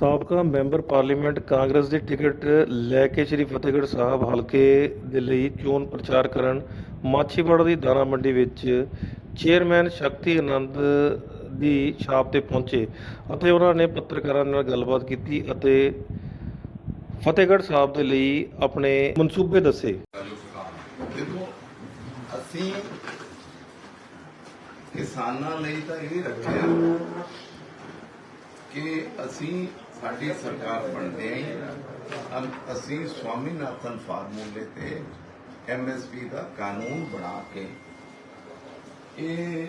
ਸਾਬਕਾ member parliament Congress ਦੀ ticket ਲੈ ਕੇ ਸ੍ਰੀ ਫਤਿਹਗੜ੍ਹ ਸਾਹਿਬ ਹਲਕੇ ਦੇ ਲਈ ਚੋਣ ਪ੍ਰਚਾਰ ਕਰਨ ਮਾਛੀਵਾੜਾ ਦੀ ਦਾਣਾ ਮੰਡੀ ਵਿੱਚ ਚੇਅਰਮੈਨ ਸ਼ਕਤੀ ਆਨੰਦ ਦੀ ਛਾਪ ਤੇ ਪਹੁੰਚੇ ਅਤੇ ਉਹਨਾਂ ਨੇ ਪੱਤਰਕਾਰਾਂ ਨਾਲ ਗੱਲਬਾਤ ਕੀਤੀ ਅਤੇ ਫਤਿਹਗੜ੍ਹ ਸਾਹਿਬ ਦੇ ਲਈ ਆਪਣੇ ਮਨਸੂਬੇ ਦੱਸੇ। ਦੇਖੋ, ਅਸੀਂ ਕਿਸਾਨਾਂ ਲਈ ਤਾਂ ਇਹ ਰੱਖਿਆ ਕਿ ਅਸੀਂ ਸਾਡੀ ਸਰਕਾਰ ਬਣਦੇ ਹੀ ਅਸੀਂ ਸਵਾਮੀਨਾਥਨ ਫਾਰਮੂਲੇ ਤੇ ਐਮਐਸਪੀ ਦਾ ਕਾਨੂੰਨ ਬਣਾ ਕੇ ਇਹ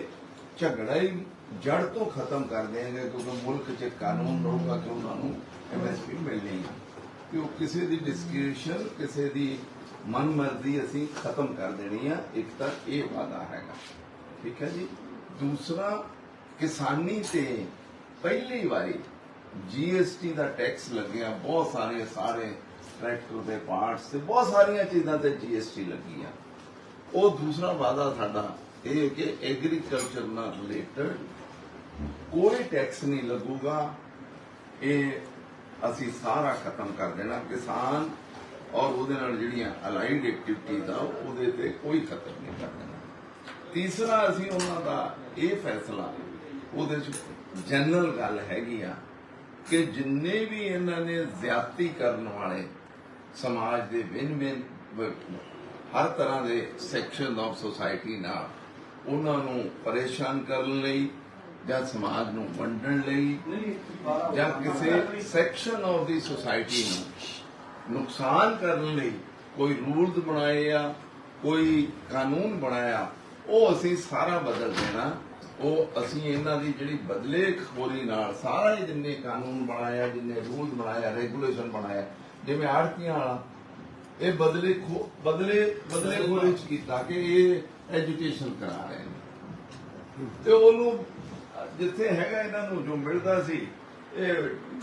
ਝਗੜਾ ਹੀ ਜੜ ਤੋਂ ਖਤਮ ਕਰ ਦੇਣਗੇ ਕਿਉਂਕਿ ਮੁਲਕ 'ਚ ਕਾਨੂੰਨ ਰਹੂਗਾ ਕਿ ਉਹਨਾਂ ਨੂੰ ਐਮਐਸਪੀ ਮਿਲਣੀ ਹੈ ਕਿ ਉਹ ਕਿਸੇ ਦੀ ਡਿਸਕ੍ਰਿਪਸ਼ਨ ਕਿਸੇ ਦੀ ਮਨਮਰਜ਼ੀ ਅਸੀਂ ਖਤਮ ਕਰ ਦੇਣੀ ਆ, ਇੱਕ ਤਾਂ ਇਹ ਵਾਦਾ ਹੈਗਾ। ਠੀਕ ਹੈ ਜੀ? ਦੂਸਰਾ, ਕਿਸਾਨੀ ਤੇ ਪਹਿਲੀ ਵਾਰੀ ਜੀਐਸਟੀ ਦਾ ਟੈਕਸ ਲੱਗਿਆ, ਬਹੁਤ ਸਾਰੇ ਸਾਰੇ ਟਰੈਕਟਰ ਦੇ ਪਾਰਟਸ ਤੇ ਬਹੁਤ ਸਾਰੀਆਂ ਚੀਜ਼ਾਂ ਤੇ ਜੀਐਸਟੀ ਲੱਗੀ ਆ ਉਹ ਦੂਸਰਾ ਵਾਦਾ ਸਾਡਾ ਇਹ ਕਿ ਐਗਰੀਕਲਚਰ ਨਾਲ ਰਿਲੇਟਡ ਕੋਈ ਟੈਕਸ ਨਹੀਂ ਲੱਗੂਗਾ। ਇਹ ਅਸੀਂ ਸਾਰਾ ਖਤਮ ਕਰ ਦੇਣਾ। ਕਿਸਾਨ ਔਰ ਉਹਦੇ ਨਾਲ ਜਿਹੜੀਆਂ ਅਲਾਈਡ ਐਕਟੀਵਿਟੀਜ਼ ਆ, ਉਹਦੇ ਤੇ ਕੋਈ ਖਤਮ ਨਹੀਂ ਕਰ ਦੇਣਾ। ਤੀਸਰਾ ਅਸੀਂ ਉਹਨਾਂ ਦਾ ਇਹ ਫੈਸਲਾ, ਉਹਦੇ ਚ ਜਨਰਲ ਗੱਲ ਹੈਗੀ ਆ ਕਿ ਜਿੰਨੇ ਵੀ ਇਹਨਾਂ ਨੇ ਜ਼ਿਆਦਤੀ ਕਰਨ ਵਾਲੇ ਸਮਾਜ ਦੇ ਵਿਨ-ਵਿਨ ਹਰ ਤਰ੍ਹਾਂ ਦੇ ਸੈਕਸ਼ਨ ਆਫ ਸੋਸਾਇਟੀ ਨਾਲ ਉਹਨਾਂ ਨੂੰ ਪਰੇਸ਼ਾਨ ਕਰਨ ਲਈ ਜਾਂ ਸਮਾਜ ਨੂੰ ਵੰਡਣ ਲਈ ਜਾਂ ਕਿਸੇ ਸੈਕਸ਼ਨ ਆਫ ਦੀ ਸੋਸਾਇਟੀ ਨੂੰ ਨੁਕਸਾਨ ਕਰਨ ਲਈ ਕੋਈ ਰੂਲਸ ਬਣਾਏ ਆ, ਕੋਈ ਕਾਨੂੰਨ ਬਣਾਇਆ, ਉਹ ਅਸੀਂ ਸਾਰਾ ਬਦਲ ਦੇਣਾ। ਉਹ ਅਸੀਂ ਇਹਨਾਂ ਦੀ ਜਿਹੜੀ ਬਦਲੇ ਖੋਰੀ ਨਾਲ ਸਾਰਾ ਹੀ ਜਿੰਨੇ ਕਾਨੂੰਨ ਬਣਾਇਆ ਜਿੰਨੇ ਰੂਲਸ ਬਣਾਇਆ ਰੈਗੂਲੇਸ਼ਨ ਬਣਾਇਆ ਜਿਵੇਂ ਆੜਤੀਆਂ ਵਾਲਾ ਇਹ ਬਦਲੇ ਬਦਲੇ ਬਦਲੇ ਖੋਰੀ ਚ ਕੀਤਾ ਕਿ ਇਹ ਐਜੂਕੇਸ਼ਨ ਕਰਾ ਰਹੇ ਨੇ। ਤੇ ਉਹਨੂੰ ਜਿੱਥੇ ਹੈਗਾ ਇਹਨਾਂ ਨੂੰ ਜੋ ਮਿਲਦਾ ਸੀ ਇਹ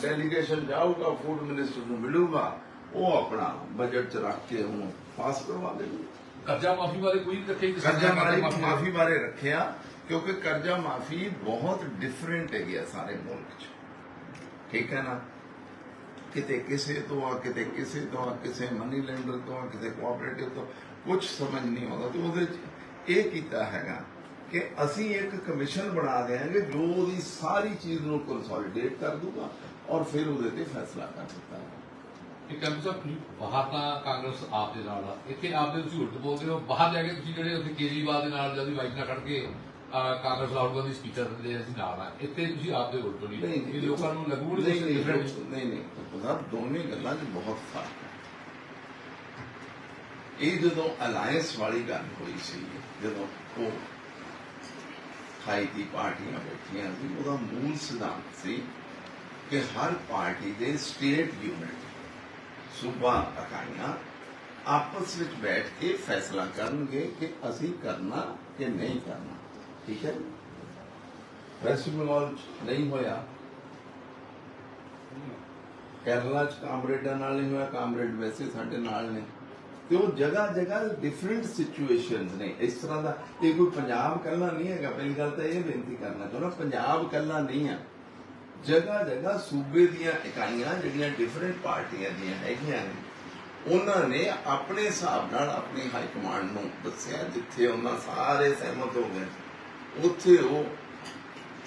ਡੈਲੀਗੇਸ਼ਨ ਜਾਊਗਾ ਫੂਡ ਮਿਨਿਸਟਰ ਨੂੰ ਮਿਲੂਗਾ ਉਹ ਆਪਣਾ ਬਜਟ ਚ ਰੱਖ ਕੇ ਉਹਨੂੰ ਪਾਸ ਕਰਵਾ ਦੇਣਗੇ। ਕਰਜ਼ਾ ਮਾਫੀ ਬਾਰੇ ਕੋਈ ਰੱਖੇ ਕਰਜ਼ਾ ਮਾਫੀ ਬਾਰੇ ਰੱਖਿਆ। ਕਿਉਂਕਿ ਕਰਜ਼ਾ ਮਾਫੀ ਬਹੁਤ ਡਿਫਰੈਂਟ ਹੈਗੀ ਆ ਸਾਰੇ ਮੁਲਕ 'ਚ। ਠੀਕ ਹੈ ਨਾ? ਕਿਤੇ ਕਿਸੇ ਤੋਂ ਆ, ਕਿਤੇ ਕਿਸੇ ਤੋਂ ਆ, ਕਿਸੇ ਮਨੀ ਲੈਂਡਰ ਤੋਂ ਆ, ਕਿਸੇ ਕੋਆਪਰੇਟਿਵ ਤੋਂ ਕੁਝ ਸਮਝ ਨਹੀਂ ਆਉਂਦਾ। ਤੇ ਉਹਦੇ 'ਚ ਇਹ ਕੀਤਾ ਹੈਗਾ ਕਿ ਅਸੀਂ ਇੱਕ ਕਮਿਸ਼ਨ ਬਣਾ ਦੇਾਂਗੇ ਜੋ ਉਹਦੀ ਸਾਰੀ ਚੀਜ਼ ਨੂੰ ਕੰਸੋਲੀਡੇਟ ਕਰ ਦੂਗਾ ਔਰ ਫਿਰ ਉਹਦੇ ਤੇ ਫੈਸਲਾ ਕਰ ਦਿੱਤਾ ਹੈ ਇੱਕ ਕਹਿੰਦੇ ਬਾਹਰ ਤਾਂ ਕਾਂਗਰਸ ਆਪ ਦੇ ਨਾਲ ਆ। ਇੱਥੇ ਆਪ ਦੇ ਤੁਸੀਂ ਉਲਟ ਬੋਲਦੇ ਹੋ, ਬਾਹਰ ਜਾ ਕੇ ਤੁਸੀਂ ਜਿਹੜੇ ਉੱਥੇ ਕੇਜਰੀਵਾਲ ਦੇ ਨਾਲ ਜਦ ਵਾਈਟ ਨਾਲ ਖੜ ਕੇ ਕਾਂਗਰਸ ਰਾਹੁਲ ਗਾਂਧੀ ਸਪੀਕਰ ਦੇ ਅਸੀਂ ਨਾਲ ਆ। ਇੱਥੇ ਤੁਸੀਂ ਆਪ ਦੇ ਉਲਟ ਨਹੀਂ ਇਹ ਲੋਕਾਂ ਨੂੰ ਲੱਗੂ ਨਹੀਂ ਨਹੀਂ ਨਹੀਂ ਨਹੀਂ ਉਹਦਾ ਦੋਨੇ ਗੱਲਾਂ 'ਚ ਬਹੁਤ ਫ਼ਰਕ ਹੈ। ਇਹ ਜਦੋਂ ਅਲਾਈਅੰਸ ਵਾਲੀ ਗੱਲ ਹੋਈ ਸੀ ਜਦੋਂ ਉਹ ਖਾਈ ਦੀ ਪਾਰਟੀਆਂ ਬੈਠੀਆਂ ਸੀ ਉਹਦਾ ਮੂਲ ਸਿਧਾਂਤ ਸੀ ਕਿ ਹਰ ਪਾਰਟੀ ਦੇ ਸਟੇਟ ਯੂਨਿਟ ਸੂਬਾ ਇਕਾਈਆਂ ਆਪਸ ਵਿੱਚ ਬੈਠ ਕੇ ਫੈਸਲਾ ਕਰਨਗੇ ਕਿ ਅਸੀਂ ਕਰਨਾ ਕਿ ਨਹੀਂ ਕਰਨਾ। ਠੀਕ ਹੈ। ਵੈਸਟ ਬੰਗਾਲ 'ਚ ਨਹੀਂ ਹੋਇਆ। ਕੇਰਲਾ ਚ ਕਾਮਰੇਡਾਂ ਨਾਲ ਨਹੀਂ ਹੋਇਆ, ਕਾਮਰੇਡ ਵੈਸੇ ਸਾਡੇ ਨਾਲ ਨੇ। ਤੇ ਉਹ ਜਗ੍ਹਾ ਜਗ੍ਹਾ ਡਿਫਰੈਂਟ ਸਿਚੁਏਸ਼ਨਸ ਨੇ। ਇਸ ਤਰ੍ਹਾਂ ਦਾ ਇਹ ਕੋਈ ਪੰਜਾਬ ਕੱਲਾ ਨਹੀਂ ਹੈਗਾ ਪਹਿਲੀ ਗੱਲ ਤਾਂ ਇਹ ਬੇਨਤੀ ਕਰਨਾ ਚਾਹੁੰਦਾ, ਪੰਜਾਬ ਕੱਲਾ ਨਹੀਂ ਆ। ਜਗ੍ਹਾ ਜਗ੍ਹਾ ਸੂਬੇ ਦੀਆਂ ਇਕਾਈਆਂ ਜਿਹੜੀਆਂ ਡਿਫਰੈਂਟ ਪਾਰਟੀਆਂ ਦੀਆਂ ਹੈਗੀਆਂ ਨੇ, ਉਹਨਾਂ ਨੇ ਆਪਣੇ ਹਿਸਾਬ ਨਾਲ ਆਪਣੀ ਹਾਈ ਕਮਾਂਡ ਨੂੰ ਦੱਸਿਆ, ਜਿੱਥੇ ਉਹਨਾਂ ਸਾਰੇ ਸਹਿਮਤ ਹੋ ਗਏ। ਉੱਥੇ ਉਹ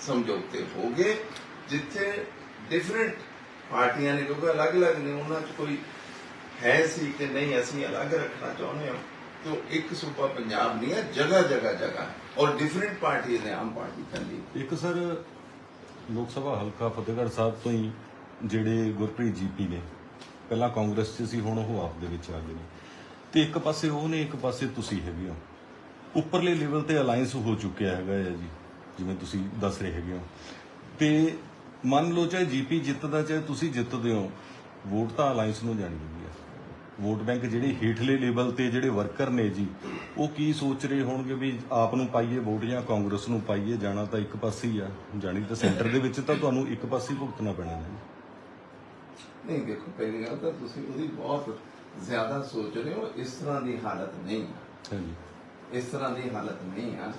ਸਮਝੌਤੇ ਹੋ ਗਏ, ਜਿੱਥੇ ਡਿਫਰੈਂਟ ਪਾਰਟੀਆਂ ਨੇ, ਕਿਉਂਕਿ ਅਲੱਗ-ਅਲੱਗ ਨੇ, ਉਹਨਾਂ 'ਚ ਕੋਈ ਹੈ ਸੀ ਕਿ ਨਹੀਂ, ਅਸੀਂ ਅਲੱਗ ਰੱਖਣਾ ਚਾਹੁੰਦੇ ਹਾਂ। ਤਾਂ ਇੱਕ ਸੂਬਾ ਪੰਜਾਬ ਨਹੀਂ ਹੈ, ਜਗ੍ਹਾ ਜਗ੍ਹਾ ਜਗ੍ਹਾ। ਔਰ ਡਿਫਰੈਂਟ ਪਾਰਟੀ ਨੇ ਆਮ ਪਾਰਟੀ ਕੱਲੀ ਇੱਕ ਸਰ, ਲੋਕ ਸਭਾ ਹਲਕਾ ਫਤਿਹਗੜ੍ਹ ਸਾਹਿਬ ਤੋਂ ਹੀ ਜਿਹੜੇ ਗੁਰਪ੍ਰੀਤ ਜੀਪੀ ਨੇ, ਪਹਿਲਾਂ ਕਾਂਗਰਸ 'ਚ ਸੀ, ਹੁਣ ਉਹ ਆਪ ਦੇ ਵਿੱਚ ਆ ਗਏ ਨੇ। ਤੇ ਇੱਕ ਪਾਸੇ ਉਹ ਨੇ, ਇੱਕ ਪਾਸੇ ਤੁਸੀਂ ਹੈਗੇ ਹੋ। ਉੱਪਰਲੇ ਲੈਵਲ ਤੇ ਅਲਾਈਅੰਸ ਹੋ ਚੁੱਕਿਆ ਹੈਗਾ ਹੈ ਜੀ ਜਿਵੇਂ ਤੁਸੀਂ ਦੱਸ ਰਹੇ ਹੈਗੇ ਹੋ। ਤੇ ਮੰਨ ਲਓ ਚਾਹੇ ਜੀਪੀ ਜਿੱਤਦਾ ਚਾਹੇ ਤੁਸੀਂ ਜਿੱਤਦੇ ਹੋ ਵੋਟ ਤਾਂ ਅਲਾਈਅੰਸ ਨੂੰ ਜਾਣੀ ਹੁੰਦੀ ਹੈ। ਵੋਟ ਬੈਂਕ ਜਿਹੜੇ ਹੇਠਲੇ ਲੈਵਲ ਤੇ ਜਿਹੜੇ ਵਰਕਰ ਨੇ ਜੀ ਉਹ ਕੀ ਸੋਚ ਰਹੇ ਹੋਣਗੇ ਵੀ ਆਪ ਨੂੰ ਪਾਈਏ ਵੋਟ ਜਾਂ ਕਾਂਗਰਸ ਨੂੰ ਪਾਈਏ ਜਾਣਾ ਤਾਂ ਇੱਕ ਪਾਸੇ ਹੀ ਆ। ਜਾਣੀ ਤਾਂ ਸੈਂਟਰ ਦੇ ਵਿੱਚ ਤਾਂ ਤੁਹਾਨੂੰ ਇੱਕ ਪਾਸੇ ਭੁਗਤਣਾ ਪੈਣਾ ਹੈ ਨਹੀਂ ਦੇਖੋ ਪਹਿਲੀ ਗੱਲ ਤਾਂ ਤੁਸੀਂ ਉਹਦੀ ਬਹੁਤ ਜ਼ਿਆਦਾ ਸੋਚ ਰਹੇ ਹੋ ਇਸ ਤਰ੍ਹਾਂ ਦੀ ਹਾਲਤ ਨਹੀਂ ਹੈ। ਹਾਂਜੀ। ਇਸ ਤਰ੍ਹਾਂ ਦੀ ਹਾਲਤ ਨਹੀਂ ਆ।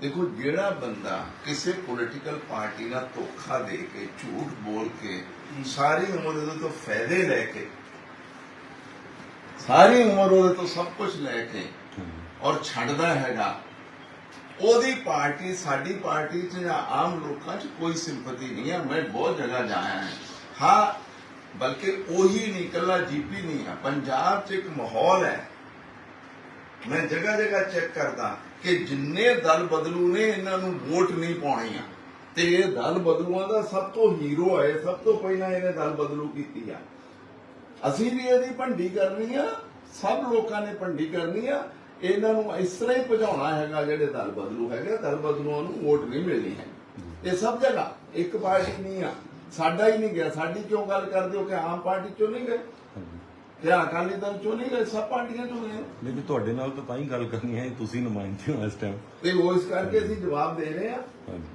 ਦੇਖੋ ਜਿਹੜਾ ਬੰਦਾ ਕਿਸੇ ਪੋਲੀਟੀਕਲ ਪਾਰਟੀ ਨਾਲ ਧੋਖਾ ਦੇ ਕੇ ਝੂਠ ਬੋਲ ਕੇ ਸਾਰੀ ਉਮਰ ਉਹਦੇ ਤੋਂ ਫਾਇਦੇ ਲੈ ਕੇ ਸਾਰੀ ਉਮਰ ਉਹਦੇ ਤੋਂ ਸਭ ਕੁਝ ਲੈ ਕੇ ਔਰ ਛੱਡਦਾ ਹੈਗਾ ਉਹਦੀ ਪਾਰਟੀ ਸਾਡੀ ਪਾਰਟੀ 'ਚ ਜਾਂ ਆਮ ਲੋਕਾਂ 'ਚ ਕੋਈ ਸਿੰਪਤੀ ਨਹੀਂ ਹੈ ਮੈਂ ਬਹੁਤ ਜਗ੍ਹਾ ਜਾਇਆ ਹਾਂ। ਹਾਂ ਬਲਕਿ ਉਹੀ ਨਹੀਂ ਇਕੱਲਾ ਜੀਪੀ ਨਹੀਂ ਹੈ ਪੰਜਾਬ 'ਚ ਇੱਕ ਮਾਹੌਲ ਹੈ ਮੈਂ ਜਗ੍ਹਾ ਜਗ੍ਹਾ ਚੈੱਕ ਕਰਦਾ ਕਿ ਜਿੰਨੇ ਦਲ ਬਦਲੂ ਨੇ, ਇਹਨਾਂ ਨੂੰ ਵੋਟ ਨਹੀਂ ਪਾਉਣੀ ਆ। ਤੇ ਇਹ ਦਲ ਬਦਲੂਆਂ ਦਾ ਸਭ ਤੋਂ ਹੀਰੋ ਹੈ ਸਭ ਤੋਂ ਪਹਿਲਾਂ ਇਹਨੇ ਦਲ ਬਦਲੂ ਕੀਤੀ ਆ। ਅਸੀਂ ਵੀ ਇਹਦੀ ਭੰਡੀ ਕਰਨੀ ਆ, ਸਭ ਲੋਕਾਂ ਨੇ ਭੰਡੀ ਕਰਨੀ ਆ। ਇਹਨਾਂ ਨੂੰ ਇਸ ਤਰ੍ਹਾਂ ਹੀ ਭਜਾਉਣਾ ਹੈਗਾ ਜਿਹੜੇ ਦਲ ਬਦਲੂ ਹੈਗੇ ਦਲ ਬਦਲੂਆਂ ਨੂੰ ਵੋਟ ਨਹੀਂ ਮਿਲਣੀ ਹੈ ਇਹ ਸਭ ਜਗ੍ਹਾ, ਇੱਕ ਪਾਰਟੀ ਨਹੀਂ ਆ। ਸਾਡਾ ਹੀ ਨਹੀਂ ਗਿਆ। ਸਾਡੀ ਕਿਉਂ ਗੱਲ ਕਰਦੇ ਹੋ ਕਿ ਆਮ ਪਾਰਟੀ ਚੋਂ ਨਹੀਂ ਗਏ? ਤੇ ਅਕਾਲੀ ਦਲ ਚੋਂ ਨਹੀਂ ਗਏ ਸਭ ਪਾਰਟੀਆਂ ਚੋਂ ਗਏ। ਲੇਕਿਨ ਤੁਹਾਡੇ ਨਾਲ ਤਾਂ ਤਾਂ ਹੀ ਗੱਲ ਕਰਨੀ ਹੈ ਤੁਸੀਂ ਨੁਮਾਇੰਦੇ ਹੋ ਇਸ ਟਾਈਮ ਤੇ ਉਹ ਇਸ ਕਰਕੇ ਅਸੀਂ ਜਵਾਬ ਦੇ ਰਹੇ ਆ।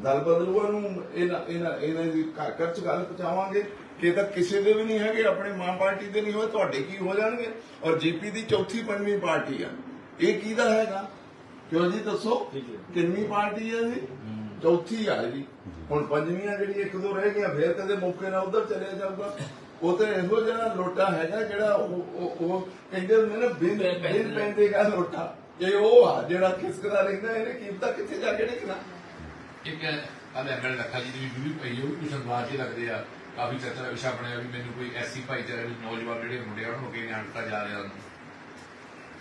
ਦਲ ਬਦਲੂਆਂ ਨੂੰ ਇਹਨਾਂ ਇਹਨਾਂ ਇਹਨਾਂ ਦੀ ਘਰ ਘਰ ਚ ਗੱਲ ਪਹੁੰਚਾਵਾਂਗੇ। ਕਿ ਤਾਂ ਕਿਸੇ ਦੇ ਵੀ ਨਹੀਂ ਹੈਗੇ ਆਪਣੇ ਮਾਂ ਪਾਰਟੀ ਦੇ ਨਹੀਂ ਹੋਏ ਤੁਹਾਡੇ ਕੀ ਹੋ ਜਾਣਗੇ? ਔਰ ਜੀਪੀ ਦੀ ਚੌਥੀ ਪੰਜਵੀਂ ਪਾਰਟੀ ਆ। ਇਹ ਕਿਹਦਾ ਹੈਗਾ? ਕਿਉਂ ਜੀ ਦੱਸੋ? ਕਿੰਨੀ ਪਾਰਟੀ ਹੈ। ਜੀ ਚੌਥੀ ਆ ਜੀ। ਹੁਣ ਪੰਜਵੀਂ ਜਿਹੜੀ ਇੱਕ ਦੋ ਰਹਿ ਗਈਆਂ ਫੇਰ ਕਦੇ ਮੌਕੇ ਨਾਲ ਉਧਰ ਚਲੇ ਜਾਊਗਾ। ਉਹ ਤੇ ਇਹੋ ਜਿਹਾ ਲੋਟਾ ਹੈਗਾ ਜਿਹੜਾ ਉਹ ਉਹ- ਕਹਿੰਦੇ ਹੁੰਦੇ ਨੇ ਬਿਨ ਬਿਨ ਪੈਂਦੇਗਾ ਲੋਟਾ। ਇਹ ਉਹ ਆ ਜਿਹੜਾ ਖਿਸਕਦਾ ਰਹਿੰਦਾ ਇਹਨੇ ਕੀਮਤਾਂ ਕਿੱਥੇ ਜਾ ਕੇ ਡਿੱਗਣਾ ਇੱਕ ਕੱਲ ਐਮਐਲ ਲੱਖਾ ਜੀ ਦੀ ਵੀਡੀਓ ਪਈ ਉਹ ਵੀ ਸੰਵਾਦ ਹੀ ਲੱਗਦੇ ਆ। ਕਾਫੀ ਚਰਚਾ ਦਾ ਵਿਸ਼ਾ ਬਣਿਆ ਵੀ ਮੈਨੂੰ ਕੋਈ ਐਸੀ ਭਾਈਚਾਰੇ ਦੇ ਨੌਜਵਾਨ ਜਿਹੜੇ ਮੁੰਡੇ ਉਹਨਾਂ ਨੂੰ ਕਿਵੇਂ ਜਾ ਰਿਹਾ।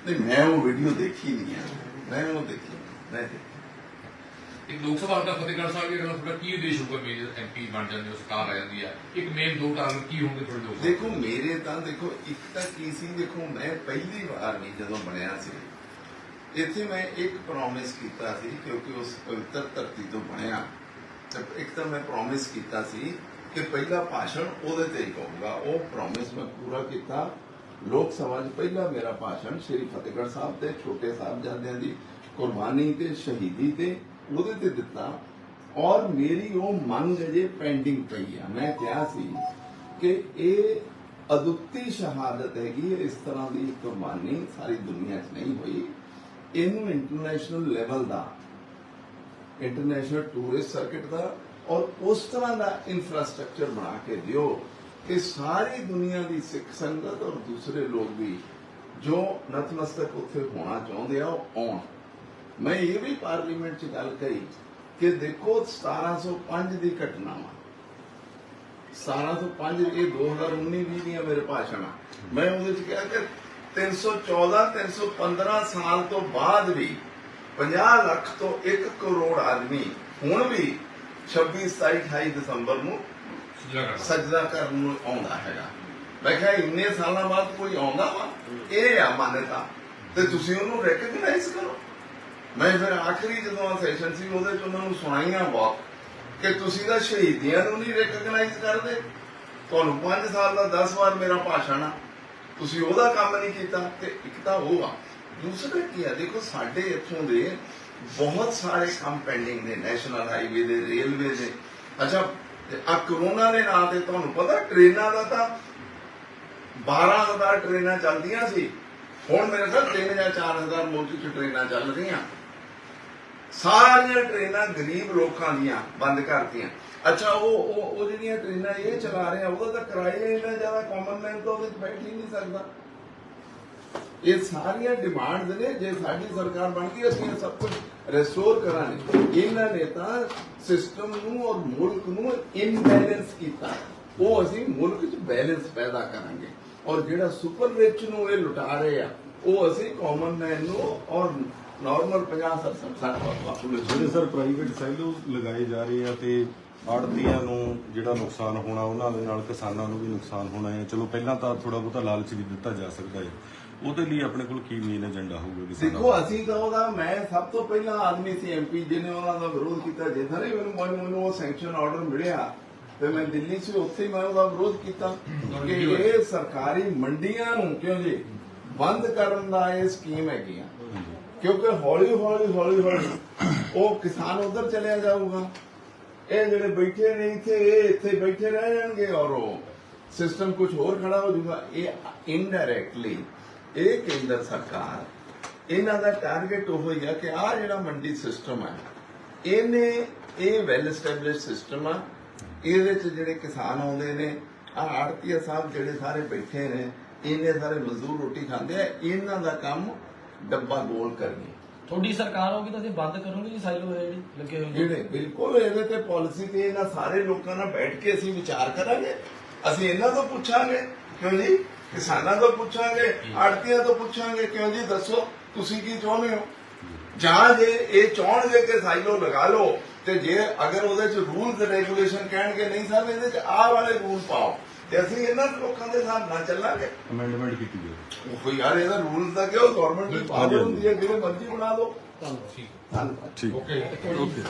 ਨਹੀਂ ਮੈਂ ਉਹ ਵੀਡੀਓ ਦੇਖੀ ਨਹੀਂ ਆ। ਮੈਂ ਉਹ ਦੇਖੀ ਮੈਂ ਦੇਖੀ ਇੱਕ ਲੋਕ ਸਭਾ ਦਾ ਫਤਿਹਗੜ੍ਹ ਸਾਹਿਬ ਦੀ ਤੁਹਾਡਾ ਕੀ ਉਦੇਸ਼ ਹੋਊਗਾ? ਮੇਜਰ ਐਮਪੀ ਬਣ ਜਾਂਦੇ ਹੋ, ਸਰਕਾਰ ਆ ਜਾਂਦੀ ਆ। ਇੱਕ ਮੇਨ ਦੋ ਟਾਰਗੇਟ ਕੀ ਹੋਣਗੇ ਤੁਹਾਡੇ ਲੋਕ ਦੇਖੋ, ਮੇਰੇ ਤਾਂ ਦੇਖੋ, ਇੱਕ ਤਾਂ ਕੀ ਸੀ, ਦੇਖੋ, ਮੈਂ ਪਹਿਲੀ ਵਾਰ ਨਹੀਂ ਜਦੋਂ ਬਣਿਆ ਸੀ, ਇੱਥੇ ਮੈਂ ਇੱਕ ਪ੍ਰੋਮਿਸ ਕੀਤਾ ਸੀ, ਕਿਉਂਕਿ ਉਸ ਪਵਿੱਤਰ ਧਰਤੀ ਤੋਂ ਬਣਿਆ। ਤੇ ਇੱਕ ਤਾਂ ਮੈਂ ਪ੍ਰੋਮਿਸ ਕੀਤਾ ਸੀ ਕਿ ਪਹਿਲਾ ਭਾਸ਼ਣ ਉਹਦੇ ਤੇ ਹੀ ਕਹੂੰਗਾ ਉਹ ਪ੍ਰੋਮਿਸ ਮੈਂ ਪੂਰਾ ਕੀਤਾ। ਲੋਕ ਸਭਾ 'ਚ ਪਹਿਲਾ ਮੇਰਾ ਭਾਸ਼ਣ ਸ੍ਰੀ ਫਤਿਹਗੜ੍ਹ ਸਾਹਿਬ ਦੇ ਛੋਟੇ ਸਾਹਿਬਜ਼ਾਦਿਆਂ ਦੀ ਕੁਰਬਾਨੀ ਤੇ, ਸ਼ਹੀਦੀ ਤੇ ਉਹਦੇ ਤੇ ਦਿੱਤਾ ਔਰ ਮੇਰੀ ਉਹ ਮੰਗ ਅਜੇ ਪੈਂਡਿੰਗ ਪਈ ਆ ਮੈਂ ਕਿਹਾ ਸੀ ਕਿ ਇਹ ਅਦੁੱਤੀ ਸ਼ਹਾਦਤ ਹੈਗੀ ਹੈ, ਇਸ ਤਰ੍ਹਾਂ ਦੀ ਕੁਰਬਾਨੀ ਸਾਰੀ ਦੁਨੀਆ 'ਚ ਨਹੀਂ ਹੋਈ ਇਹਨੂੰ ਇੰਟਰਨੈਸ਼ਨਲ ਲੈਵਲ ਦਾ ਇੰਟਰਨੈਸ਼ਨਲ ਟੂਰਿਸਟ ਸਰਕਟ ਦਾ ਔਰ ਉਸ ਤਰ੍ਹਾਂ ਦਾ ਇਨਫਰਾਸਟ੍ਰਕਚਰ ਬਣਾ ਕੇ ਦਿਓ ਕਿ ਸਾਰੀ ਦੁਨੀਆ ਦੀ ਸਿੱਖ ਸੰਗਤ ਔਰ ਦੂਸਰੇ ਲੋਕ ਵੀ ਜੋ ਨਤਮਸਤਕ ਉੱਥੇ ਹੋਣਾ ਚਾਹੁੰਦੇ ਆ ਉਹ ਆਉਣ ਮੈਂ ਇਹ ਵੀ ਪਾਰਲੀਮੈਂਟ 'ਚ ਗੱਲ ਕਹੀ ਕਿ ਦੇਖੋ 1705 ਦੀ ਘਟਨਾ ਵਾ 1705 ਇਹ 2019 ਦੀਆਂ ਮੇਰੇ ਭਾਸ਼ਣ। ਆ ਮੈਂ ਉਹਦੇ 'ਚ ਕਿਹਾ ਕਿ 314 315 ਸਾਲ ਤੋਂ ਬਾਅਦ ਵੀ 50 ਲੱਖ ਤੋਂ 1 ਕਰੋੜ ਆਦਮੀ ਹੁਣ ਵੀ 26 27 28 ਦਸੰਬਰ ਨੂੰ ਸੁਝਾ ਸਜਦਾ ਕਰਨ ਨੂੰ ਆਉਂਦਾ ਹੈਗਾ। ਮੈਂ ਕਿਹਾ ਇੰਨੇ ਸਾਲਾਂ ਬਾਅਦ ਕੋਈ ਆਉਂਦਾ ਵਾ? ਇਹ ਆ ਮਾਨਤਾ। ਤੇ ਤੁਸੀਂ ਉਹਨੂੰ ਰੈਕਗਨਾਈਜ਼ ਕਰੋ। ਮੈਂ ਫਿਰ ਆਖਰੀ ਜਦੋਂ ਆ ਸੈਸ਼ਨ ਸੀ, ਉਹਦੇ ਚ ਉਹਨਾਂ ਨੂੰ ਸੁਣਾਈਆਂ ਬਹੁਤ ਕਿ ਤੁਸੀਂ ਤਾਂ ਸ਼ਹੀਦੀਆਂ ਨੂੰ ਨਹੀਂ ਰੈਕਗਨਾਈਜ਼ ਕਰਦੇ। ਤੁਹਾਨੂੰ 5 ਸਾਲ ਦਾ 10 ਵਾਰ ਮੇਰਾ ਭਾਸ਼ਣ ਆ। ਤੁਸੀਂ ਉਹਦਾ ਕੰਮ ਨਹੀਂ ਕੀਤਾ ਤੇ ਇੱਕ ਤਾਂ ਉਹ ਆ। ਦੂਸਰਾ ਕੀ ਆ, ਦੇਖੋ ਸਾਡੇ ਇੱਥੋਂ ਦੇ ਬਹੁਤ ਸਾਰੇ ਕੰਮ ਪੈਂਡਿੰਗ ਨੇ ਨੈਸ਼ਨਲ ਹਾਈਵੇ ਦੇ ਰੇਲਵੇ ਦੇ। ਅੱਛਾ ਆ ਕਰੋਨਾ ਦੇ ਨਾਂ ਤੇ ਤੁਹਾਨੂੰ ਪਤਾ, ਟ੍ਰੇਨਾਂ ਦਾ ਤਾਂ 12000 ਟ੍ਰੇਨਾਂ ਚੱਲਦੀਆਂ ਸੀ। ਹੁਣ ਮੇਰੇ ਖਿਆਲ 3 ਜਾਂ 4000 ਮੁਲਕ ਚ ਟ੍ਰੇਨਾਂ ਚੱਲ ਰਹੀਆਂ। ਸਾਰੀਆਂ ਟ੍ਰੇਨਾਂ ਗਰੀਬ ਲੋਕਾਂ ਦੀਆਂ ਬੰਦ ਕਰਤੀਆਂ। ਅੱਛਾ, ਉਹ ਉਹ ਉਹ ਜਿਹੜੀਆਂ ਟ੍ਰੇਨਾਂ ਇਹ ਚਲਾ ਰਹੇ ਆ, ਉਹਦਾ ਤਾਂ ਕਿਰਾਇਆ ਇੰਨਾ ਜ਼ਿਆਦਾ ਕਾਮਨ ਮੈਨ ਤਾਂ ਉਹਦੇ ਚ ਬੈਠ ਹੀ ਨਹੀਂ ਸਕਦਾ। ਇਹ ਸਾਰੀਆਂ ਡਿਮਾਂਡਸ ਨੇ, ਜੇ ਸਾਡੀ ਸਰਕਾਰ ਬਣ ਗਈ, ਅਸੀਂ ਇਹ ਸਭ ਕੁਝ ਰੈਸਟੋਰ ਕਰਾਂਗੇ। ਇਹਨਾਂ ਨੇ ਤਾਂ ਸਿਸਟਮ ਨੂੰ ਔਰ ਮੁਲਕ ਨੂੰ ਇਨਬੈਲੈਂਸ ਕੀਤਾ। ਉਹ ਅਸੀਂ ਮੁਲਕ 'ਚ ਬੈਲੈਂਸ ਪੈਦਾ ਕਰਾਂਗੇ। ਔਰ ਜਿਹੜਾ ਸੁਪਰ ਰਿਚ ਨੂੰ ਇਹ ਲੁਟਾ ਰਹੇ ਆ, ਉਹ ਅਸੀਂ ਕਾਮਨ ਮੈਨ ਨੂੰ ਔਰ ਨਾਰਮਲ 50 60 ਪਾਪੂਲੇਸ਼ਨ ਜਿਹੜੇ ਸਰ ਪ੍ਰਾਈਵੇਟ ਸੈਲੋ ਲਗਾਏ ਜਾ ਰਹੇ ਆ ਤੇ ਆੜਤੀਆਂ ਨੂੰ ਜਿਹੜਾ ਨੁਕਸਾਨ ਹੋਣਾ ਉਹਨਾਂ ਦੇ ਨਾਲ ਕਿਸਾਨਾਂ ਨੂੰ ਵੀ ਨੁਕਸਾਨ ਹੋਣਾ ਹੈ। ਚਲੋ ਪਹਿਲਾਂ ਤਾਂ ਥੋੜਾ ਬਹੁਤਾ ਲਾਲਚ ਵੀ ਦਿੱਤਾ ਜਾ ਸਕਦਾ ਹੈ। ਉਹਦੇ ਲਈ ਆਪਣੇ ਕੋਲ ਕੀ ਮੇਨ ਏਜੰਡਾ ਹੋਊਗਾ ਕਿਸਾਨਾਂ ਦੇਖੋ? ਅਸੀਂ ਤਾਂ ਉਹਦਾ ਮੈਂ ਸਭ ਤੋਂ ਪਹਿਲਾਂ ਆਦਮੀ ਸੀ ਐਮਪੀ ਜਿਹਨੇ ਉਹਨਾਂ ਦਾ ਵਿਰੋਧ ਕੀਤਾ। ਜਿੱਦਾਂ ਨੇ ਮੈਨੂੰ ਮੈਨੂੰ ਮੈਨੂੰ ਉਹ ਸੈਂਕਸ਼ਨ ਆਰਡਰ ਮਿਲਿਆ ਤੇ ਮੈਂ ਦਿੱਲੀ 'ਚ ਉੱਥੇ ਹੀ ਮੈਂ ਉਹਦਾ ਵਿਰੋਧ ਕੀਤਾ ਕਿ ਇਹ ਸਰਕਾਰੀ ਮੰਡੀਆਂ ਨੂੰ ਕਿਉਂ ਜੀ ਬੰਦ ਕਰਨ ਦਾ ਇਹ ਸਕੀਮ ਹੈਗੀ ਆ ਕਿਉਂਕਿ ਹੌਲੀ ਹੌਲੀ ਹੌਲੀ ਹੌਲੀ ਉਹ ਕਿਸਾਨ ਉਧਰ ਚਲਿਆ ਜਾਊਗਾ। ਇਹ ਜਿਹੜੇ ਬੈਠੇ ਨੇ ਇੱਥੇ, ਇਹ ਇੱਥੇ ਬੈਠੇ ਰਹਿ ਜਾਣਗੇ ਔਰ ਉਹ ਸਿਸਟਮ ਕੁਝ ਹੋਰ ਖੜਾ ਹੋ ਜਾਊਗਾ। ਇਹ ਇਨਡਾਇਰੈਕਟਲੀ ਇਹ ਕੇਂਦਰ ਸਰਕਾਰ, ਇਹਨਾਂ ਦਾ ਟਾਰਗੇਟ ਉਹ ਹੀ ਆ ਕਿ ਆ ਜਿਹੜਾ ਮੰਡੀ ਸਿਸਟਮ ਹੈ ਇਹਨੇ ਇਹ ਵੈਲ ਐਸਟੈਬਲਿਸ਼ ਸਿਸਟਮ ਆ, ਇਹਦੇ ਚ ਜਿਹੜੇ ਕਿਸਾਨ ਆਉਂਦੇ ਨੇ ਆ ਆੜਤੀਆ ਸਾਹਿਬ ਜਿਹੜੇ ਸਾਰੇ ਬੈਠੇ ਨੇ ਇਹਨੇ ਸਾਰੇ ਮਜ਼ਦੂਰ ਰੋਟੀ ਖਾਂਦੇ ਆ, ਇਹਨਾਂ ਦਾ ਕੰਮ ਡੱਬਾ ਗੋਲ ਕਰਨੀ। ਤੁਹਾਡੀ ਸਰਕਾਰ ਹੋਗੀ ਤਾਂ ਅਸੀਂ ਬੰਦ ਕਰੋਗੇ ਜੀ ਸਾਈਲੋ ਜਿਹੜੀ ਲੱਗੇ ਹੋਏ ਨੇ। ਜਿਹੜੇ ਬਿਲਕੁਲ ਇਹਦੇ ਤੇ ਪਾਲਿਸੀ ਤੇ ਇਹਨਾਂ ਸਾਰੇ ਲੋਕਾਂ ਨਾਲ ਬੈਠ ਕੇ ਅਸੀਂ ਵਿਚਾਰ ਕਰਾਂਗੇ। ਅਸੀਂ ਇਹਨਾਂ ਤੋਂ ਪੁੱਛਾਂਗੇ ਕਿਉਂ ਜੀ? ਕਿਸਾਨਾਂ ਤੋਂ ਪੁੱਛਾਂਗੇ ਆੜਤੀਆਂ ਤੋਂ ਪੁੱਛਾਂਗੇ ਕਿਉਂ ਜੀ? ਦੱਸੋ ਤੁਸੀਂ ਕੀ ਚਾਹੁੰਦੇ ਹੋ? ਜਾਂ ਜੇ ਇਹ ਚਾਹਣਗੇ ਕਿ ਸਾਈਲੋ ਲਗਾ ਲਓ ਤੇ ਜੇ ਅਗਰ ਉਹਦੇ ਚ ਰੂਲਸ ਰੈਗੂਲੇਸ਼ਨ ਕਹਿਣਗੇ ਨਹੀਂ ਸਾਹਿਬ ਇਹਦੇ ਚ ਆਹ ਵਾਲੇ ਰੂਲ ਪਾਓ। ਤੇ ਅਸੀਂ ਇਹਨਾਂ ਲੋਕਾਂ ਦੇ ਹਿਸਾਬ ਨਾਲ ਚੱਲਾਂਗੇ ਅਮੈਂਡਮੈਂਟ ਕੀਤੀ ਗਈ ਉਹ ਯਾਰ ਇਹਦਾ ਰੂਲਸ ਦਾ ਕਿਉਂ ਗਵਰਨਮੈਂਟ ਦੀ ਪਾਵਰ। ਹੁੰਦੀ ਹੈ ਜਿਹੜੇ ਮਰਜ਼ੀ ਬਣਾ ਲਓ ਠੀਕ ਧੰਨਵਾਦ ਠੀਕ ਓਕੇ ਓਕੇ